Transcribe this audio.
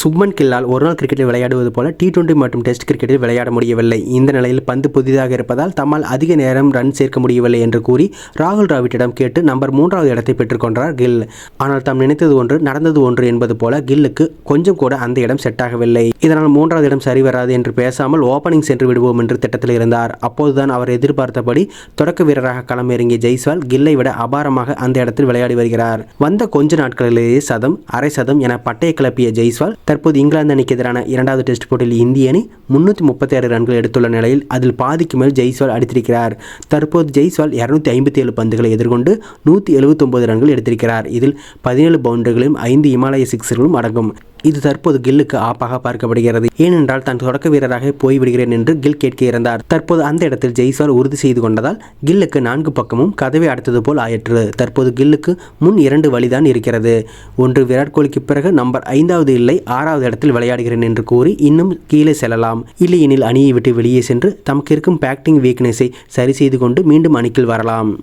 சுப்மன் கில்லால் ஒருநாள் கிரிக்கெட்டில் விளையாடுவது போல டி டுவெண்டி மற்றும் டெஸ்ட் கிரிக்கெட்டில் விளையாட முடியவில்லை. இந்த நிலையில் பந்து புதிதாக இருப்பதால் தம்மால் அதிக நேரம் ரன் சேர்க்க முடியவில்லை என்று கூறி ராகுல் டிராவிட்டிடம் கேட்டு நம்பர் மூன்றாவது இடத்தை பெற்றுக்கொண்டார் கில். ஆனால் தாம் நினைத்தது ஒன்று நடந்தது ஒன்று என்பது போல கில்லுக்கு கொஞ்சம் கூட அந்த இடம் செட் ஆகவில்லை. இதனால் மூன்றாவது இடம் சரி வராது என்று பேசாமல் ஓப்பனிங் சென்று விடுவோம் என்று திட்டத்தில் இருந்தார். அப்போதுதான் அவர் எதிர்பார்த்தபடி தொடக்க வீரராக களமிறங்கிய ஜெய்ஸ்வால் கில்லை விட அபாரமாக அந்த இடத்தில் விளையாடி வருகிறார். வந்த கொஞ்ச நாட்களிலேயே சதம் அரை சதம் என பட்டையை கிளப்பிய ஜெய்ஸ்வால் தற்போது இங்கிலாந்து அணிக்கு எதிரான இரண்டாவது டெஸ்ட் போட்டியில் இந்திய அணி முன்னூற்றி முப்பத்தி ஆறு ரன்கள் எடுத்துள்ள நிலையில் அதில் பாதிக்கு மேல் ஜெய்ஸ்வால் அடித்திருக்கிறார். தற்போது ஜெய்ஸ்வால் இரநூத்தி ஐம்பத்தி ஏழு பந்துகளை எதிர்கொண்டு நூற்றி எழுபத்தொம்பது ரன்கள் எடுத்திருக்கிறார். இதில் பதினேழு பவுண்டரிகளும் ஐந்து இமாலய சிக்ஸர்களும் அடங்கும். இது தற்போது கில்லுக்கு ஆப்பாக பார்க்கப்படுகிறது. ஏனென்றால் தான் தொடக்க வீரராக போய்விடுகிறேன் என்று கில் கேட்க இருந்தார் தற்போது அந்த இடத்தில் ஜெய்ஸ்வால் உறுதி செய்து கொண்டதால் கில்லுக்கு நான்கு பக்கமும் கதவை அடைத்தது போல் ஆயிற்று. தற்போது கில்லுக்கு முன் இரண்டு வழிதான் இருக்கிறது. ஒன்று விராட் கோலிக்கு பிறகு நம்பர் ஐந்தாவது இல்லை ஆறாவது இடத்தில் விளையாடுகிறேன் என்று கூறி இன்னும் கீழே செல்லலாம். இல்லையெனில் அணியை விட்டு வெளியே சென்று தமக்கு இருக்கும் பேக்டிங் வீக்னஸை சரி செய்து கொண்டு மீண்டும் அணிக்கில் வரலாம்.